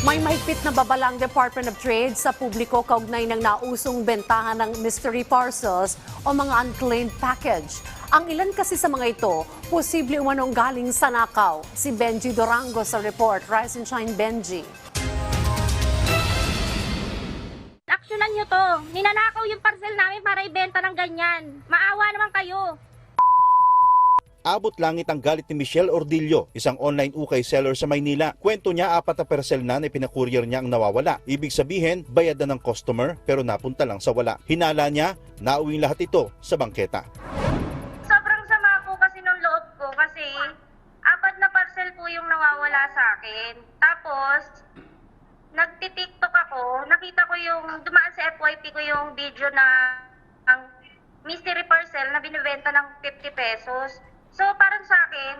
May mahigpit na babalang Department of Trade sa publiko kaugnay ng nausong bentahan ng mystery parcels o mga unclaimed package. Ang ilan kasi sa mga ito, posible umanong galing sa nakaw. Si Benji Durango sa report. Rise and Shine Benji. Aksyonan nyo to. Ninanakaw yung parcel namin para ibenta ng ganyan. Maawa naman kayo. Abot langit ang galit ni Michelle Ordillo, isang online ukay seller sa Maynila. Kwento niya apat na parcel na na pinakuryer niya ang nawawala. Ibig sabihin, bayad na ng customer pero napunta lang sa wala. Hinala niya, nauwing lahat ito sa bangketa. Sobrang sama po kasi nung loob ko kasi apat na parcel po yung nawawala sa akin. Tapos, nagti-tiktok ako, nakita ko yung, dumaan sa FYP ko yung video na ang mystery parcel na binibenta ng 50 pesos. Sa akin,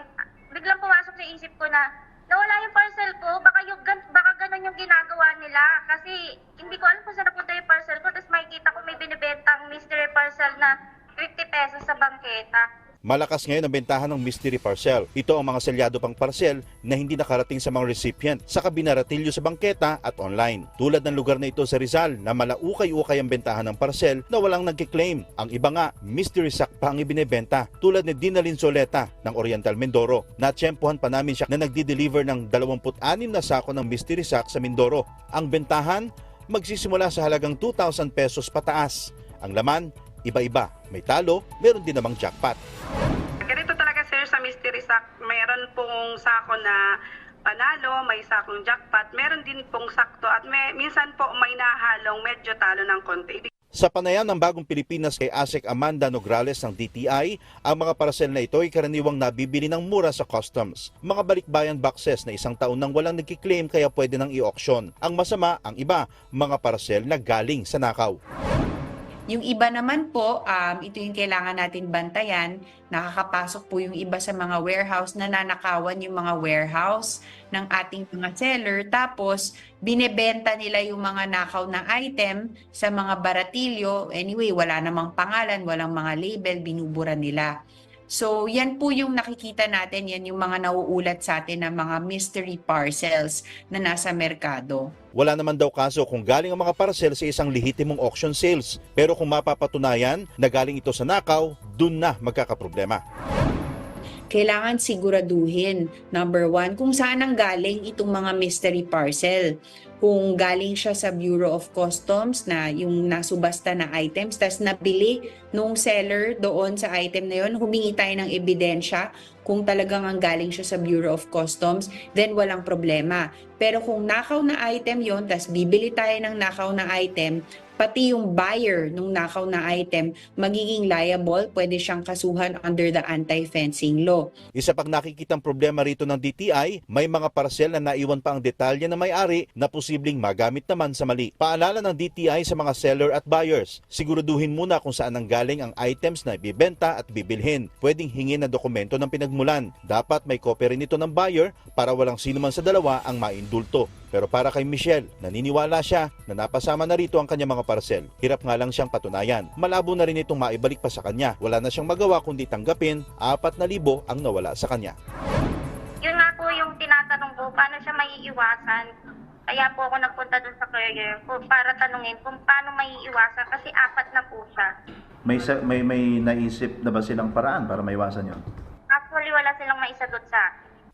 biglang pumasok sa isip ko na nawala yung parcel ko, baka, yung, baka ganun yung ginagawa nila. Kasi hindi ko alam kung saan napunta yung parcel ko, tapos makikita ko may binibentang mystery parcel na 50 pesos sa bangketa. Malakas ngayon ang bentahan ng mystery parcel. Ito ang mga selyado pang parcel na hindi nakarating sa mga recipient sa kabinaratilyo sa bangketa at online. Tulad ng lugar na ito sa Rizal na malaukay-ukay ang bentahan ng parcel na walang nagkiklaim. Ang iba nga, mystery sack pa ang ibinebenta tulad ni Dinalin Soleta ng Oriental Mindoro. Natsyempohan pa namin siya na nagdi-deliver ng 26 na sako ng mystery sack sa Mindoro. Ang bentahan, magsisimula sa halagang 2,000 pesos pataas. Ang laman, iba-iba. May talo, meron din namang jackpot. Ganito talaga sir sa mystery sack, mayroon pong sako na panalo, may sakong jackpot, meron din pong sakto at may, minsan po may nahalong medyo talo ng konti. Sa panayam ng bagong Pilipinas kay ASEC Amanda Nograles ng DTI, ang mga parcel na ito ay karaniwang nabibili ng mura sa customs. Mga balikbayan boxes na isang taon nang walang nagkiklaim kaya pwede nang i-auction. Ang masama, ang iba, mga parcel na galing sa nakaw. Yung iba naman po, um, ito yung kailangan natin bantayan. Nakakapasok po yung iba sa mga warehouse na nanakawan yung mga warehouse ng ating mga seller. Tapos, binebenta nila yung mga nakaw na item sa mga baratilyo. Anyway, wala namang pangalan, walang mga label, binubura nila. So, yan po yung nakikita natin, yan yung mga nauulat sa atin ng mga mystery parcels na nasa merkado. Wala naman daw kaso kung galing ang mga parcel sa isang lehitimong auction sales. Pero kung mapapatunayan na galing ito sa nakaw, dun na magkakaproblema. Kailangan siguraduhin, number one, kung saan ang galing itong mga mystery parcel. Kung galing siya sa Bureau of Customs na yung nasubasta na items, tas nabili nung seller doon sa item na yun, humingi tayo ng ebidensya kung talagang ang galing siya sa Bureau of Customs, then walang problema. Pero kung nakaw na item yon, tas bibili tayo ng nakaw na item, pati yung buyer nung nakaw na item magiging liable, pwede siyang kasuhan under the anti-fencing law. Isa pang nakikitang problema rito ng DTI, may mga parcel na naiwan pa ang detalye na may-ari na posibleng magamit naman sa mali. Paalala ng DTI sa mga seller at buyers, siguraduhin muna kung saan ang galing ang items na ibibenta at bibilhin. Pwedeng hingin na dokumento ng pinagmulan. Dapat may kopya rin ito ng buyer para walang sino man sa dalawa ang maindulto. Pero para kay Michelle, naniniwala siya na napasama na rito ang kanyang mga parcel. Hirap nga lang siyang patunayan. Malabo na rin itong maibalik pa sa kanya. Wala na siyang magawa kundi tanggapin 4,000 ang nawala sa kanya. Yun nga po yung tinatanong ko, paano siya maiiwasan. Kaya po ako nagpunta dun sa career ko para tanungin kung paano maiiwasan kasi apat na po siya. May, sa- may, may naisip na ba silang paraan para maiwasan yun? Actually, wala silang maisagot sa akin.